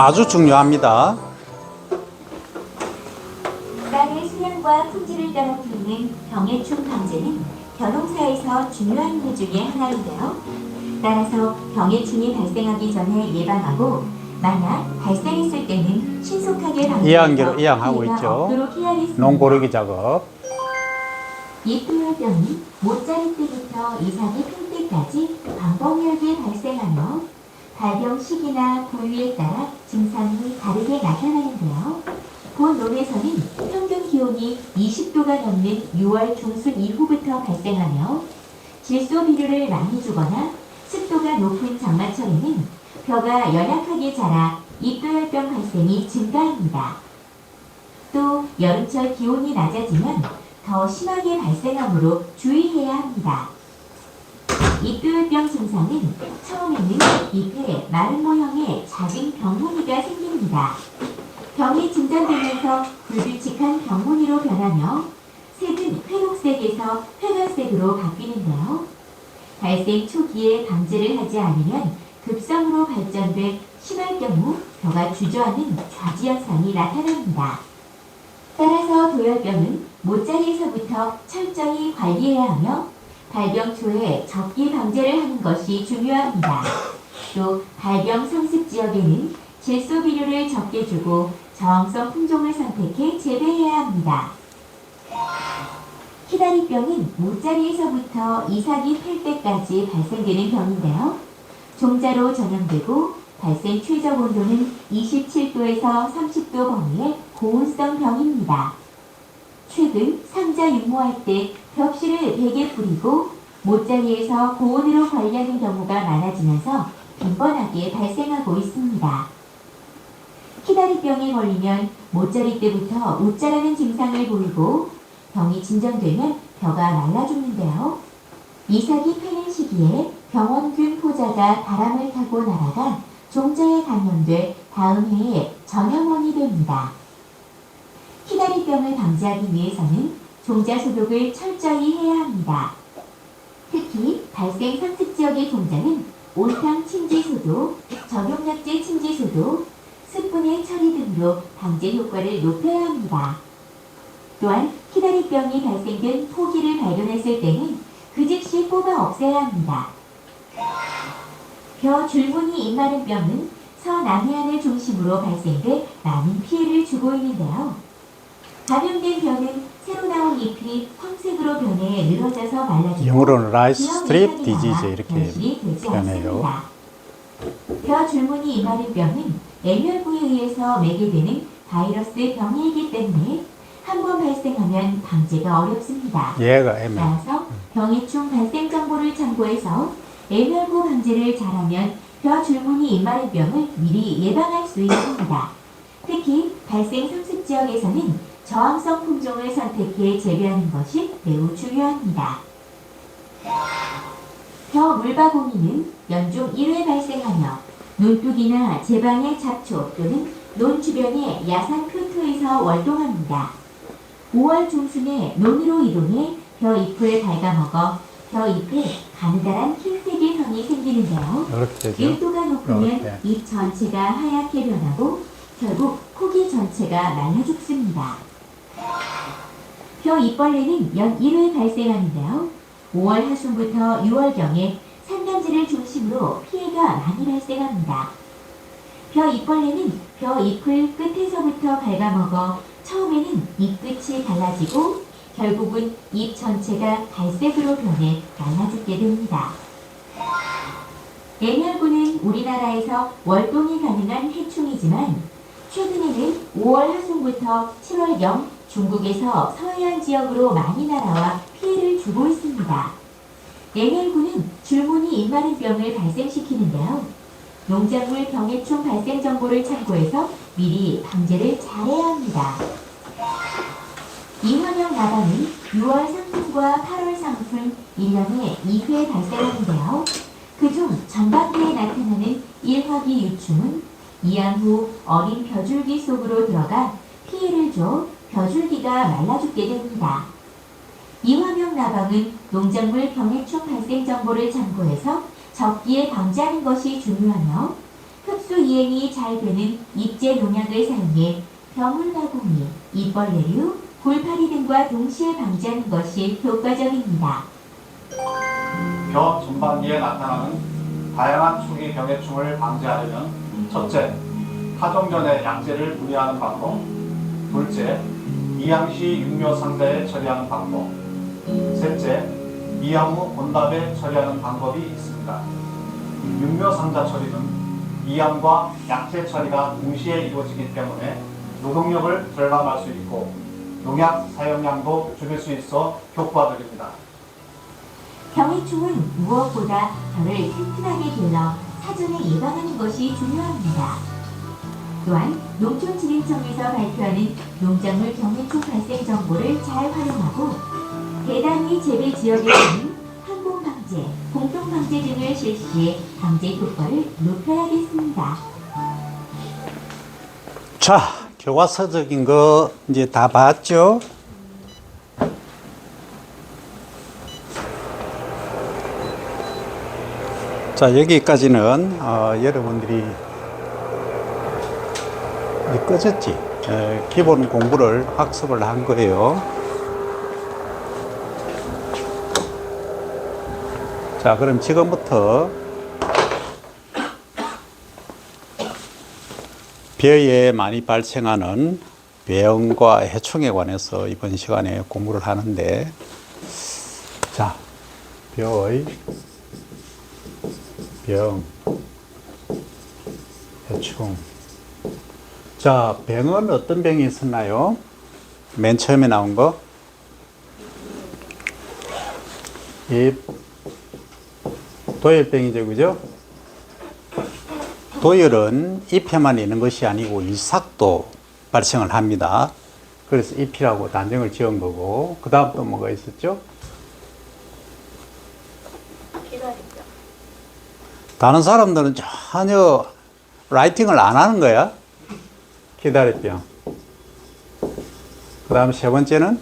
아주 중요합니다. 땅의 수량과 품질을 풀리는 병해충 방제는 벼농사에서 중요한 일 중에 하나인데요. 따라서 병해충이 발생하기 전에 예방하고 만약 발생했을 때는 신속하게 이항하고 피해가 있죠. 농고르기 작업. 이토혈병이 못자리 때부터 이삭이 필 때까지 반복력이 발생하며 발병 시기나 부위에 따라 증상이 다르게 나타나는데요. 본 논에서는 평균 기온이 20도가 넘는 6월 중순 이후부터 발생하며 질소 비료를 많이 주거나 습도가 높은 장마철에는 벼가 연약하게 자라 입도혈병 발생이 증가합니다. 또 여름철 기온이 낮아지면 더 심하게 발생하므로 주의해야 합니다. 입도혈병 증상은 처음에는 잎에 마른 모형의 작은 병무늬가 생깁니다. 병이 진전되면서 불규칙한 병무늬로 변하며 색은 회록색에서 회갈색으로 바뀌는데요. 발생 초기에 방제를 하지 않으면 급성으로 발전돼 심할 경우 벼가 주저하는 좌지 현상이 나타납니다. 따라서 도열병은 못자리에서부터 철저히 관리해야 하며 발병 초에 적기 방제를 하는 것이 중요합니다. 또 발병 상습 지역에는 질소 비료를 적게 주고 저항성 품종을 선택해 재배해야 합니다. 키다리병은 못자리에서부터 이삭이 필 때까지 발생되는 병인데요. 종자로 전염되고 발생 최적 온도는 27도에서 30도 범위의 고온성 병입니다. 최근 상자 유모할 때 벽실을 베개 뿌리고 못자리에서 고온으로 관리하는 경우가 많아지면서 빈번하게 발생하고 있습니다. 키다리병에 걸리면 못자리 때부터 웃자라는 증상을 보이고 병이 진전되면 벼가 말라 죽는데요. 이삭이 패는 시기에 병원균 포자가 바람을 타고 날아가 종자에 감염돼 다음 해에 전염원이 됩니다. 키다리병을 방지하기 위해서는 종자 소독을 철저히 해야 합니다. 특히 발생 상습 지역의 종자는 온탕 침지 소독, 적용약제 침지 소독, 숯분해 처리 등으로 방제 효과를 높여야 합니다. 또한 키다리병이 발생된 포기를 발견했을 때는 그 즉시 뽑아 없애야 합니다. 벼 줄무늬 입마른 병은 서남해안을 중심으로 발생돼 많은 피해를 주고 있는데요. 감염된 벼는 새로 나온 잎이 황색으로 변해 늘어져서 말라지고 영어로는 라이스 스트립 디지즈 이렇게 표현해요. 벼 줄무늬 이마른 병은 애멸부에 의해서 매게 되는 바이러스 병이기 때문에 한 번 발생하면 방제가 어렵습니다. 얘가 애매. 따라서 병해충 발생 정보를 참고해서 애멸부 방제를 잘하면 벼 줄무늬 입마른 병을 미리 예방할 수 있습니다. 특히 발생 상습 지역에서는 저항성 품종을 선택해 재배하는 것이 매우 중요합니다. 벼 물바구니는 연중 1회 발생하며 논둑이나 제방의 잡초 또는 논 주변의 야산 표토에서 월동합니다. 5월 중순에 논으로 이동해 벼 잎을 갉아먹어 벼 잎에 가느다란 흰색의 선이 생기는데요. 1도가 높으면. 잎 전체가 하얗게 변하고 결국 포기 전체가 말라 죽습니다. 벼 잎벌레는 연 1회 발생하는데요. 5월 하순부터 6월경에 산간지를 중심으로 피해가 많이 발생합니다. 벼 잎벌레는 벼 잎을 끝에서부터 갉아먹어 처음에는 잎 끝이 갈라지고 결국은 잎 전체가 갈색으로 변해 말라 죽게 됩니다. 애멸구는 우리나라에서 월동이 가능한 해충이지만 최근에는 5월 하순부터 7월경 중국에서 서해안 지역으로 많이 날아와 피해를 주고 있습니다. 애멸구는 줄무늬 입마른 병을 발생시키는데요. 농작물 병해충 발생 정보를 참고해서 미리 방제를 잘해야 합니다. 이화명 나방은 6월 상순과 8월 상순 1년에 2회 발생하는데요. 그중 전반기에 나타나는 일화기 유충은 이양 후 어린 벼줄기 속으로 들어가 피해를 줘 벼줄기가 말라 죽게 됩니다. 이화명 나방은 농작물 병해충 발생 정보를 참고해서 적기에 방지하는 것이 중요하며 흡수 이행이 잘 되는 입제 농약을 사용해 병울가공이, 입벌레류, 골파리 등과 동시에 방지하는 것이 효과적입니다. 벼 전반기에 나타나는 다양한 초기 병해충을 방지하려면 첫째, 타종 전에 약제를 분리하는 방법 둘째, 이양 시 육묘 상자에 처리하는 방법 셋째, 이양 후 본답에 처리하는 방법이 있습니다. 육묘 상자 처리는 이양과 약제 처리가 동시에 이루어지기 때문에 노동력을 절감할 수 있고 농약 사용량도 줄일 수 있어 효과적입니다. 병해충은 무엇보다 벼를 튼튼하게 길러 사전에 예방하는 것이 중요합니다. 또한 농촌진흥청에서 발표하는 농작물 병해충 발생 정보를 잘 활용하고 대단위 재배 지역에서는 항공 방제, 공동 방제 등을 실시해 방제 효과를 높여야겠습니다. 자, 교과서적인 거 이제 다 봤죠? 자, 여기까지는 어, 여러분들이 꺼졌지? 에, 기본 공부를 학습을 한 거예요. 자, 그럼 지금부터 벼에 많이 발생하는 병과 해충에 관해서 이번 시간에 공부를 하는데 자 벼의 병 해충 자 병은 어떤 병이 있었나요? 맨 처음에 나온 거이 도열병이죠 그죠? 도열은 잎에만 있는 것이 아니고 일삭도 발생을 합니다. 그래서 잎이라고 단정을 지은 거고, 그 다음 또 뭐가 있었죠? 다른 사람들은 전혀 라이팅을 안 하는 거야. 기다렸병. 그 다음 세 번째는?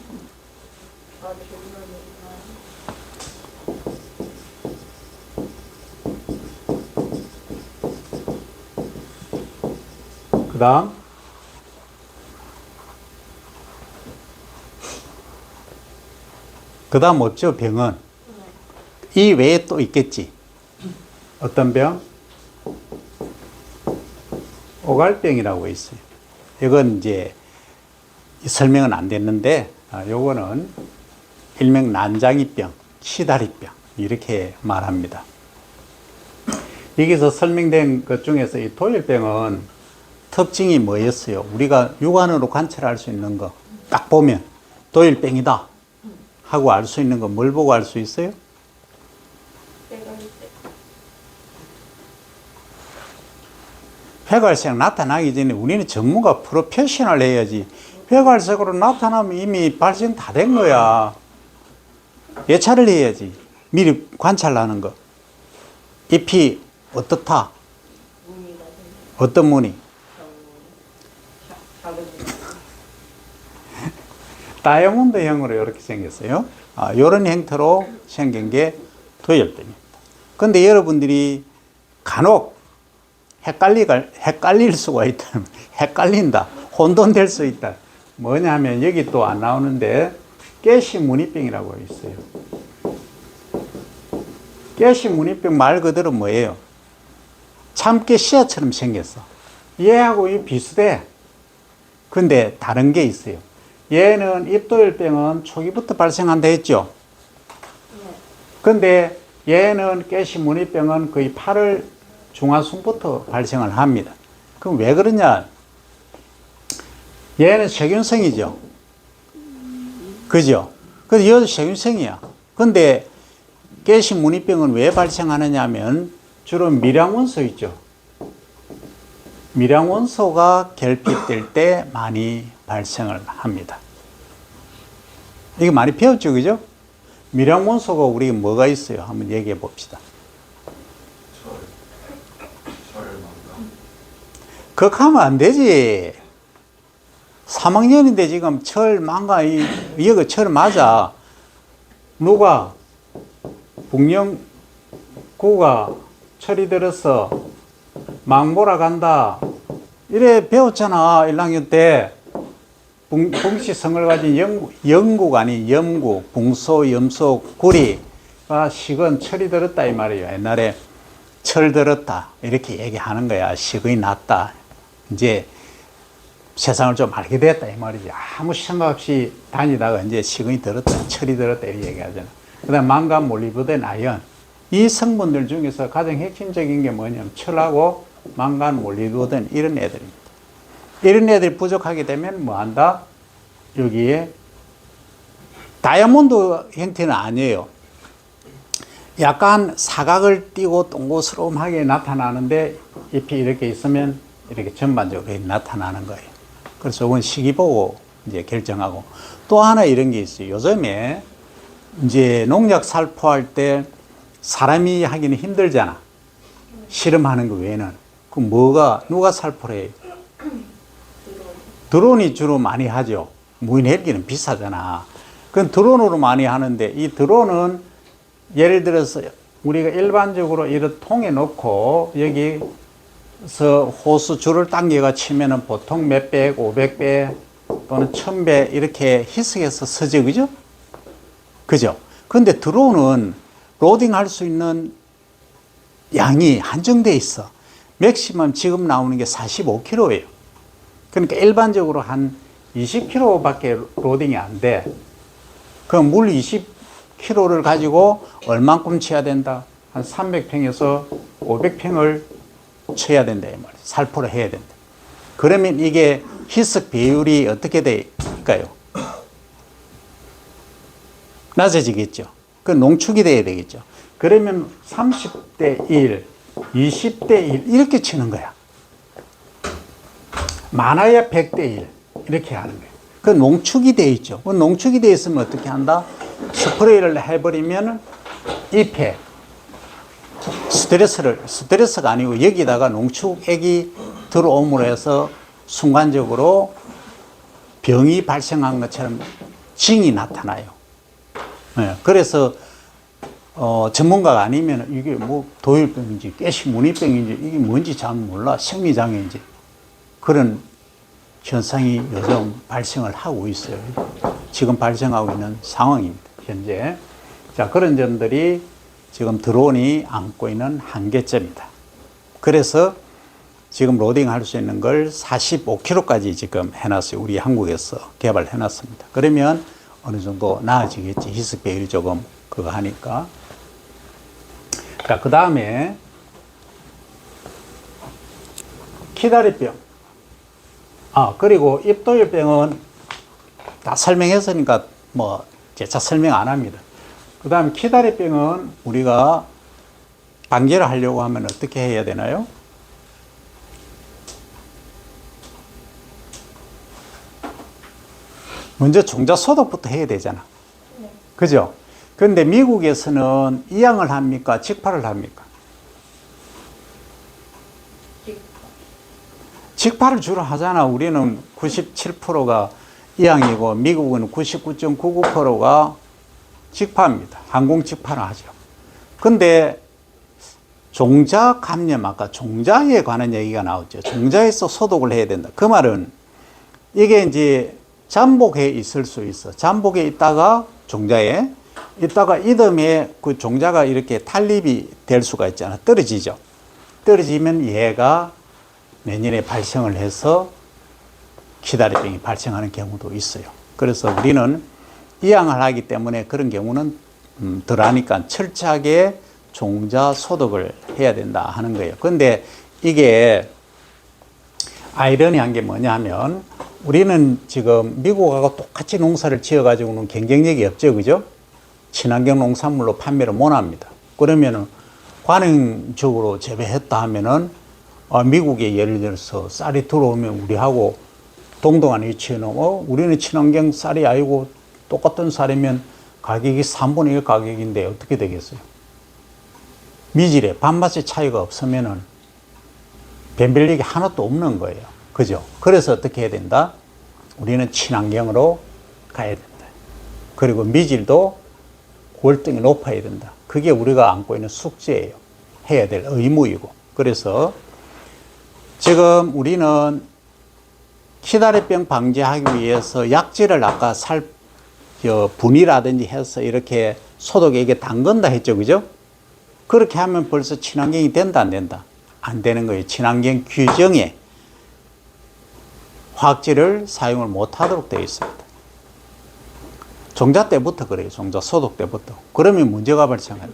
그 다음? 그 다음 없죠 병은? 이 외에 또 있겠지. 어떤 병? 오갈병이라고 있어요 이건 이제 설명은 안 됐는데 아, 요거는 일명 난장이병, 시다리병 이렇게 말합니다 여기서 설명된 것 중에서 이 도열병은 특징이 뭐였어요? 우리가 육안으로 관찰할 수 있는 거 딱 보면 도일병이다 하고 알 수 있는 거 뭘 보고 알 수 있어요? 회갈색 나타나기 전에 우리는 전문가 프로페셔널 해야지 회갈색으로 나타나면 이미 발생 다 된 거야 예찰을 해야지 미리 관찰하는 거 잎이 어떻다? 어떤 무늬? 다이아몬드형으로 이렇게 생겼어요. 아, 이런 형태로 생긴 게 도열병입니다. 근데 여러분들이 간혹 헷갈리가, 헷갈릴 수가 있다. 헷갈린다. 혼돈될 수 있다. 뭐냐면 여기 또 안 나오는데 깨시 무늬병이라고 있어요. 깨시 무늬병 말 그대로 뭐예요? 참깨 씨앗처럼 생겼어. 얘하고 이 비슷해. 근데 다른 게 있어요. 얘는 입도열병은 초기부터 발생한다 했죠. 근데 얘는 깨시 무늬병은 거의 8월 중하순부터 발생을 합니다. 그럼 왜 그러냐? 얘는 세균성이죠. 그죠? 그래서 얘도 세균성이야. 근데 깨시 무늬병은 왜 발생하느냐 하면 주로 미량원소 있죠. 미량원소가 결핍될 때 많이 발생을 합니다. 이게 많이 배웠죠, 그죠? 미량원소가 우리 뭐가 있어요? 한번 얘기해 봅시다. 그렇게 하면 안 되지. 3학년인데 지금 철 망가, 이, 이거 철 맞아. 누가 북령구가 철이 들어서 망보라 간다. 이래 배웠잖아. 1학년 때. 붕, 붕시성을 가진 영, 영국 아닌 염국, 붕소, 염소, 구리가 식은 철이 들었다 이 말이에요. 옛날에 철 들었다 이렇게 얘기하는 거야. 식이 났다. 이제 세상을 좀 알게 됐다 이 말이지. 아무 생각 없이 다니다가 이제 식이 들었다, 철이 들었다 이렇게 얘기하잖아. 그 다음 망간, 몰리브덴, 아연 이 성분들 중에서 가장 핵심적인 게 뭐냐면 철하고 망간, 몰리브덴 이런 애들입니다. 이런 애들이 부족하게 되면 뭐 한다? 여기에 다이아몬드 형태는 아니에요. 약간 사각을 띠고 동고스름하게 나타나는데 잎이 이렇게 있으면 이렇게 전반적으로 나타나는 거예요. 그래서 이건 시기 보고 이제 결정하고 또 하나 이런 게 있어요. 요즘에 이제 농약 살포할 때 사람이 하기는 힘들잖아. 실험하는 거 외에는. 그 뭐가 누가 살포를 해요? 드론이 주로 많이 하죠. 무인 헬기는 비싸잖아. 그건 드론으로 많이 하는데 이 드론은 예를 들어서 우리가 일반적으로 이런 통에 넣고 여기 서 호수 줄을 당겨가 치면은 보통 오백 배 또는 천배 이렇게 희석해서 쓰죠. 그죠? 그죠? 근데 드론은 로딩 할 수 있는 양이 한정돼 있어. 맥시멈 지금 나오는 게 45kg예요. 그러니까 일반적으로 한 20kg밖에 로딩이 안 돼. 그럼 물 20kg를 가지고 얼만큼 쳐야 된다? 한 300평에서 500평을 쳐야 된다. 이 말이에요. 살포를 해야 된다. 그러면 이게 희석 비율이 어떻게 될까요? 낮아지겠죠. 그 농축이 돼야 되겠죠. 그러면 30대 1, 20대 1 이렇게 치는 거야. 많아야 100대 1 이렇게 하는 거예요. 그 농축이 돼 있죠. 그 농축이 돼 있으면 어떻게 한다? 스프레이를 해버리면 잎에 스트레스를 스트레스가 아니고 여기다가 농축액이 들어옴으로 해서 순간적으로 병이 발생한 것처럼 징이 나타나요. 예, 그래서 어, 전문가가 아니면 이게 뭐 도일병인지 깨시무늬병인지 이게 뭔지 잘 몰라 생리장애인지 그런 현상이 요즘 발생을 하고 있어요. 지금 발생하고 있는 상황입니다. 현재. 자, 그런 점들이 지금 드론이 안고 있는 한계점이다. 그래서 지금 로딩 할 수 있는 걸 45kg까지 지금 해놨어요. 우리 한국에서 개발해 놨습니다. 그러면 어느 정도 나아지겠지. 희석 비율이 조금 그거 하니까. 자, 그 다음에 키다리병. 아, 그리고 입도일병은 다 설명했으니까 뭐 재차 설명 안 합니다. 그 다음 키다리병은 우리가 방제를 하려고 하면 어떻게 해야 되나요? 먼저 종자 소독부터 해야 되잖아. 그죠? 근데 미국에서는 이양을 합니까? 직파를 합니까? 직파를 주로 하잖아. 우리는 97%가 이양이고 미국은 99.99%가 직파입니다. 항공 직파를 하죠. 근데 종자 감염 아까 종자에 관한 얘기가 나왔죠. 종자에서 소독을 해야 된다. 그 말은 이게 이제 잠복해 있을 수 있어. 잠복에 있다가 종자에 있다가 이듬해 그 종자가 이렇게 탈립이 될 수가 있잖아. 떨어지죠. 떨어지면 얘가 내년에 발생을 해서 기다리병이 발생하는 경우도 있어요. 그래서 우리는 이양을 하기 때문에 그런 경우는 음, 덜 하니까 철저하게 종자 소독을 해야 된다 하는 거예요. 근데 이게 아이러니한 게 뭐냐면 우리는 지금 미국하고 똑같이 농사를 지어 가지고는 경쟁력이 없죠. 그죠? 친환경 농산물로 판매를 못 합니다. 그러면은 관행적으로 재배했다 하면은 아, 미국에 예를 들어서 쌀이 들어오면 우리하고 동등한 위치에 넘어 우리는 친환경 쌀이 아니고 똑같은 쌀이면 가격이 3분의 1 가격인데 어떻게 되겠어요? 미질에 반맛의 차이가 없으면은 변별력이 하나도 없는 거예요. 그죠? 그래서 어떻게 해야 된다? 우리는 친환경으로 가야 된다. 그리고 미질도 월등히 높아야 된다. 그게 우리가 안고 있는 숙제예요. 해야 될 의무이고. 그래서 지금 우리는 키다리병 방지하기 위해서 약재를 아까 살, 저 분이라든지 해서 이렇게 소독에게 담근다 했죠. 그죠? 그렇게 하면 벌써 친환경이 된다, 안 된다? 안 되는 거예요. 친환경 규정에 화학제를 사용을 못 하도록 되어 있습니다. 종자 때부터 그래요. 종자 소독 때부터. 그러면 문제가 발생해요.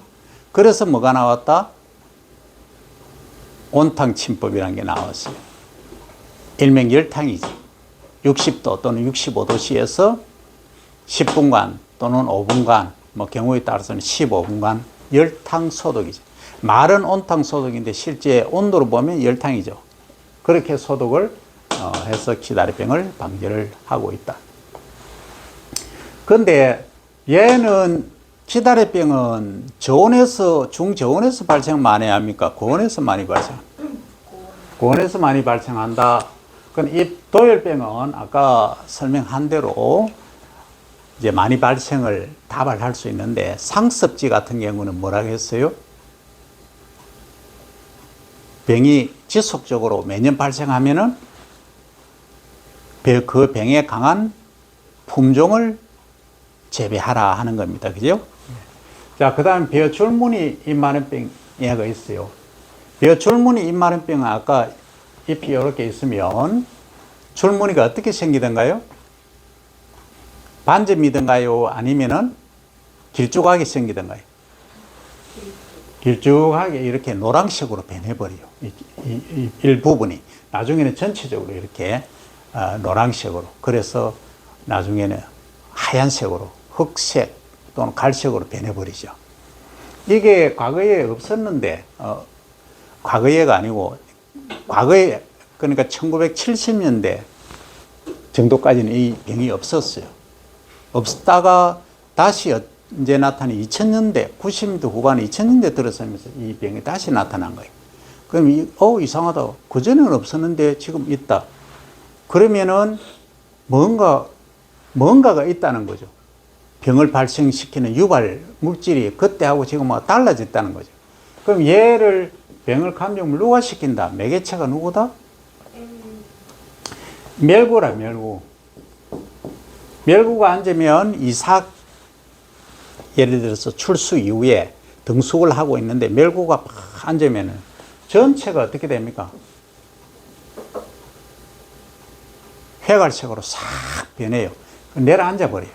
그래서 뭐가 나왔다? 온탕 침법이라는 게 나왔어요. 일명 열탕이지. 60도 또는 65도씨에서 10분간 또는 5분간, 뭐 경우에 따라서는 15분간 열탕 소독이죠. 말은 온탕 소독인데 실제 온도로 보면 열탕이죠. 그렇게 소독을 어, 해서 기다리병을 방지를 하고 있다. 근데 얘는 기다리병은 저온에서 중저온에서 발생 많이 합니까? 고온에서 많이 발생. 고온에서 많이 발생한다. 그럼 이 도열병은 아까 설명한 대로 이제 많이 발생을 다발할 수 있는데 상습지 같은 경우는 뭐라고 했어요? 병이 지속적으로 매년 발생하면은 배- 그 병에 강한 품종을 재배하라 하는 겁니다. 그죠? 자, 그 다음 벼출무늬 입마른병 얘가 있어요. 벼출무늬 입마른병은 아까 잎이 이렇게 있으면 줄무늬가 어떻게 생기던가요? 반점이던가요? 아니면은 길쭉하게 생기던가요? 길쭉하게 이렇게 노란색으로 변해버려요. 이, 이, 이 일부분이. 나중에는 전체적으로 이렇게 어, 노란색으로. 그래서 나중에는 하얀색으로, 흑색 또는 갈색으로 변해버리죠. 이게 과거에 없었는데, 어, 과거에가 아니고, 과거에, 그러니까 1970년대 정도까지는 이 병이 없었어요. 없다가 다시 언제 나타나 2000년대, 90년대 후반 2000년대 들어서면서 이 병이 다시 나타난 거예요. 그럼 이, 어, 이상하다. 그전에는 없었는데 지금 있다. 그러면은 뭔가, 뭔가가 있다는 거죠. 병을 발생시키는 유발 물질이 그때하고 지금 뭐 달라졌다는 거죠. 그럼 얘를 병을 감염을 누가 시킨다? 매개체가 누구다? 멸구라, 멸구. 멸구가 앉으면 이삭, 예를 들어서 출수 이후에 등숙을 하고 있는데 멸구가 팍 앉으면은 전체가 어떻게 됩니까? 회갈색으로 싹 변해요. 내려앉아 버려요.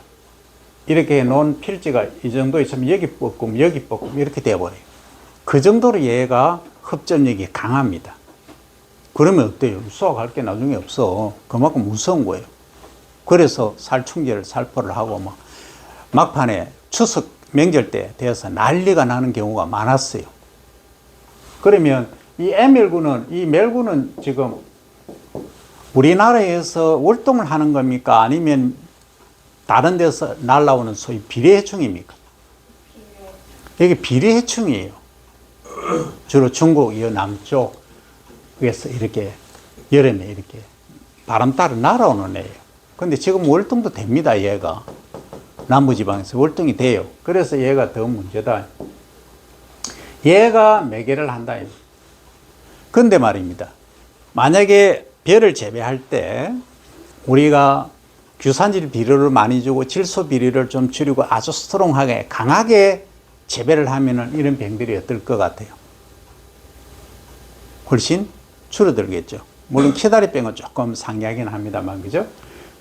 이렇게 놓은 필지가 이 정도 있으면 여기 뻗고 여기 뻗고 이렇게 돼버려요. 그 정도로 얘가 흡전력이 강합니다. 그러면 어때요? 수확할 게 나중에 없어. 그만큼 무서운 거예요. 그래서 살충제를 살포를 하고 막 막판에 추석 명절 때 되어서 난리가 나는 경우가 많았어요. 그러면 이 애멸구는 이 멸구는 지금 우리나라에서 월동을 하는 겁니까? 아니면 다른 데서 날라오는 소위 비례해충입니까? 이게 비례해충이에요. 주로 중국 이 남쪽에서 이렇게 여름에 이렇게 바람 따라 날아오는 애예요. 근데 지금 월동도 됩니다, 얘가. 남부지방에서 월동이 돼요. 그래서 얘가 더 문제다. 얘가 매개를 한다. 근데 말입니다. 만약에 벼를 재배할 때 우리가 규산질 비료를 많이 주고 질소 비료를 좀 줄이고 아주 스트롱하게 강하게 재배를 하면은 이런 병들이 어떨 것 같아요? 훨씬 줄어들겠죠. 물론 키다리병은 조금 상이하긴 합니다만, 그죠?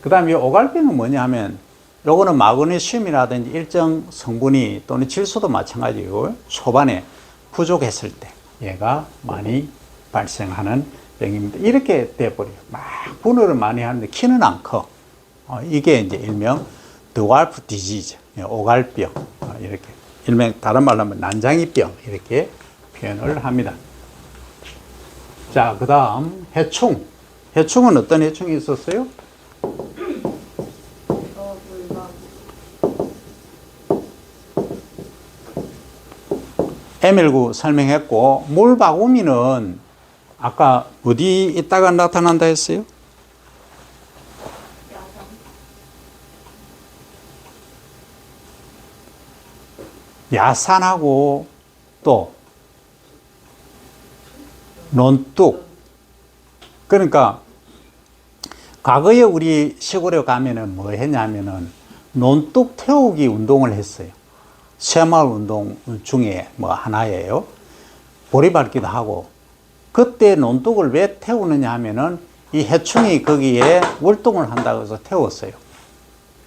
그 다음에 오갈병은 뭐냐 하면, 요거는 마그네슘이라든지 일정 성분이 또는 질소도 마찬가지고, 초반에 부족했을 때 얘가 많이 발생하는 병입니다. 이렇게 돼버려요. 막 분해를 많이 하는데 키는 안 커. 어, 이게 이제 일명 드왈프 디지즈, 오갈병. 어, 이렇게. 일명 다른 말로 하면 난장이병. 이렇게 표현을 합니다. 자, 그 다음, 해충. 해충은 어떤 해충이 있었어요? 에밀구 설명했고, 물바구미는 아까 어디 있다가 나타난다 했어요? 야산하고 또 논뚝 그러니까 과거에 우리 시골에 가면은 뭐 했냐면은 논둑 태우기 운동을 했어요. 새마을 운동 중에 뭐 하나예요. 보리밟기도 하고 그때 논둑을 왜 태우느냐 하면은 이 해충이 거기에 월동을 한다고 해서 태웠어요.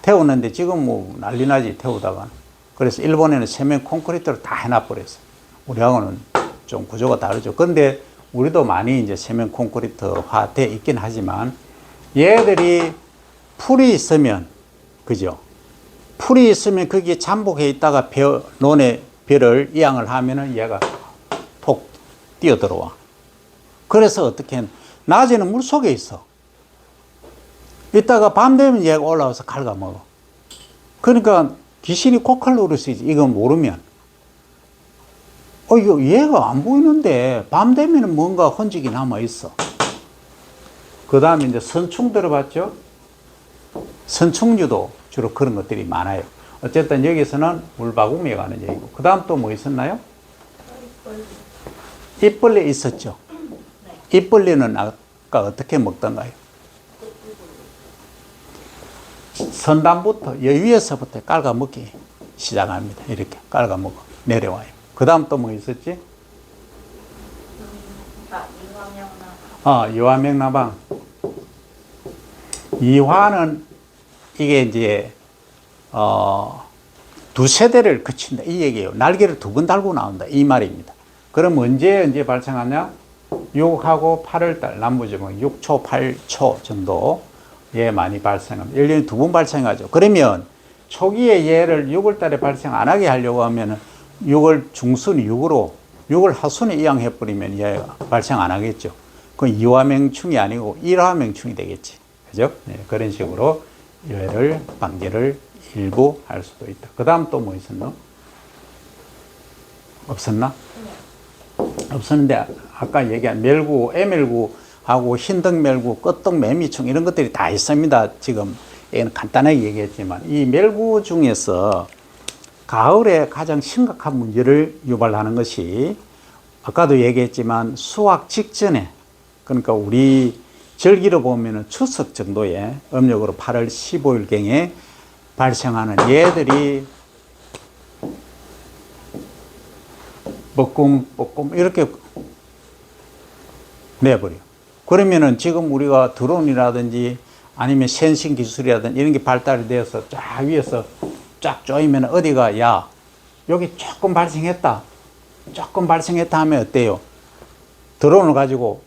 태우는데 지금 뭐 난리 나지 태우다가 그래서 일본에는 세면 콘크리트로 다 해놔버렸어요. 우리하고는 좀 구조가 다르죠. 근데 우리도 많이 이제 세면 콘크리트화 돼 있긴 하지만 얘들이 풀이 있으면 그죠? 풀이 있으면 거기에 잠복해 있다가 벼, 논에 벼를 이양을 하면은 얘가 톡 뛰어 들어와. 그래서 어떻게 했- 낮에는 물 속에 있어. 이따가 밤 되면 얘가 올라와서 갉아먹어. 그러니까 귀신이 코칼 노릇이지. 이건 모르면. 어, 이거 얘가 안 보이는데 밤 되면은 뭔가 흔적이 남아 있어. 그 다음에 이제 선충 들어봤죠? 선충류도 주로 그런 것들이 많아요. 어쨌든 여기서는 물바구미에 가는 얘기고. 그 다음 또 뭐 있었나요? 입벌레 있었죠? 입벌레는 아까 어떻게 먹던가요? 선단부터 여위에서부터 깔아먹기 시작합니다. 이렇게 깔아먹어 내려와요. 그 다음 또 뭐 있었지? 아, 유화명나방. 이화는 이게 이제 어, 두 세대를 거친다 이 얘기예요. 날개를 두 번 달고 나온다 이 말입니다. 그럼 언제 언제 발생하냐? 6하고 8월달 남부지방 6초, 8초 정도에 많이 발생합니다. 1년에 두 번 발생하죠. 그러면 초기에 얘를 6월달에 발생 안 하게 하려고 하면은 6월 중순 6으로 6월 하순에 이양해버리면 얘가 발생 안 하겠죠. 그건 이화명충이 아니고 일화명충이 되겠지. 그죠? 네, 그런 식으로 얘를 방제를 일부 할 수도 있다. 그 다음 또 뭐 있었나? 없었나? 없었는데 아까 얘기한 멜구, 애멜구하고 흰등멜구, 끝등매미충 이런 것들이 다 있습니다. 지금 얘는 간단하게 얘기했지만 이 멜구 중에서 가을에 가장 심각한 문제를 유발하는 것이 아까도 얘기했지만 수확 직전에 그러니까 우리 절기로 보면은 추석 정도에 음력으로 8월 15일경에 발생하는 얘들이 뻐끔 뻐끔 이렇게 내버려. 그러면은 지금 우리가 드론이라든지 아니면 센싱 기술이라든지 이런 게 발달이 되어서 쫙 위에서 쫙 쪼이면 어디가 야 여기 조금 발생했다. 조금 발생했다 하면 어때요? 드론을 가지고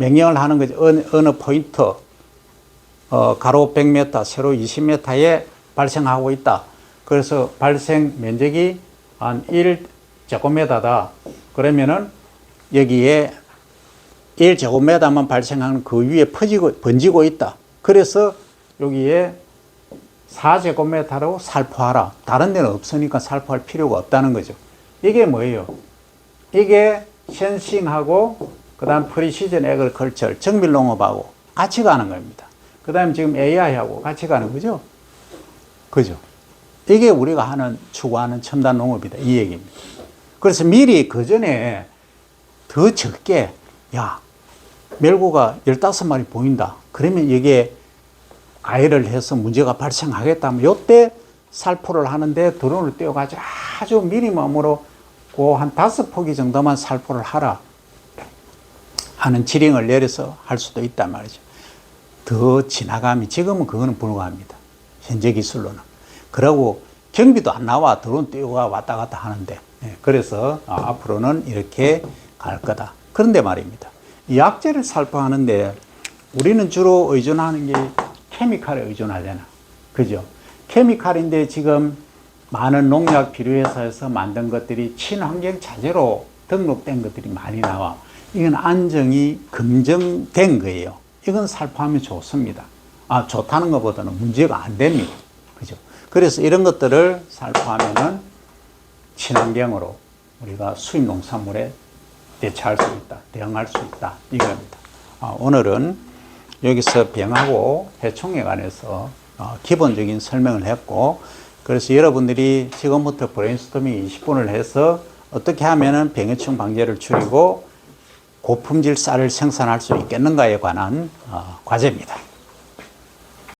명령을 하는 거지. 어느, 어느 포인트, 어, 가로 100m, 세로 20m에 발생하고 있다. 그래서 발생 면적이 한 1제곱미터다. 그러면은 여기에 1제곱미터만 발생하는 그 위에 퍼지고, 번지고 있다. 그래서 여기에 4제곱미터로 살포하라. 다른 데는 없으니까 살포할 필요가 없다는 거죠. 이게 뭐예요? 이게 센싱하고 그 다음 프리시즌 에그리컬처 정밀농업하고 같이 가는 겁니다. 그 다음 지금 AI하고 같이 가는 거죠. 그죠? 이게 우리가 하는 추구하는 첨단 농업이다 이 얘기입니다. 그래서 미리 그 전에 더 적게 야 멜구가 15마리 보인다. 그러면 이게 가해를 해서 문제가 발생하겠다면 요때 살포를 하는데 드론을 띄워가지고 아주 미니멈으로 그 한 다섯 포기 정도만 살포를 하라 하는 지령을 내려서 할 수도 있단 말이죠. 더 지나감이 지금은 그거는 불가합니다. 현재 기술로는. 그러고 경비도 안 나와 드론 띄우가 왔다 갔다 하는데 예, 그래서 아, 앞으로는 이렇게 갈 거다. 그런데 말입니다. 이 약재를 살포하는데 우리는 주로 의존하는 게 케미칼에 의존하잖아. 그죠? 케미칼인데 지금 많은 농약 비료회사에서 만든 것들이 친환경 자재로 등록된 것들이 많이 나와. 이건 안정이 검증된 거예요. 이건 살포하면 좋습니다. 아, 좋다는 것보다는 문제가 안 됩니다. 그죠? 그래서 이런 것들을 살포하면은 친환경으로 우리가 수입 농산물에 대처할 수 있다, 대응할 수 있다, 이겁니다. 아, 오늘은 여기서 병하고 해충에 관해서 어, 기본적인 설명을 했고, 그래서 여러분들이 지금부터 브레인스토밍 20분을 해서 어떻게 하면은 병해충 방제를 줄이고 고품질 쌀을 생산할 수 있겠는가에 관한 어, 과제입니다.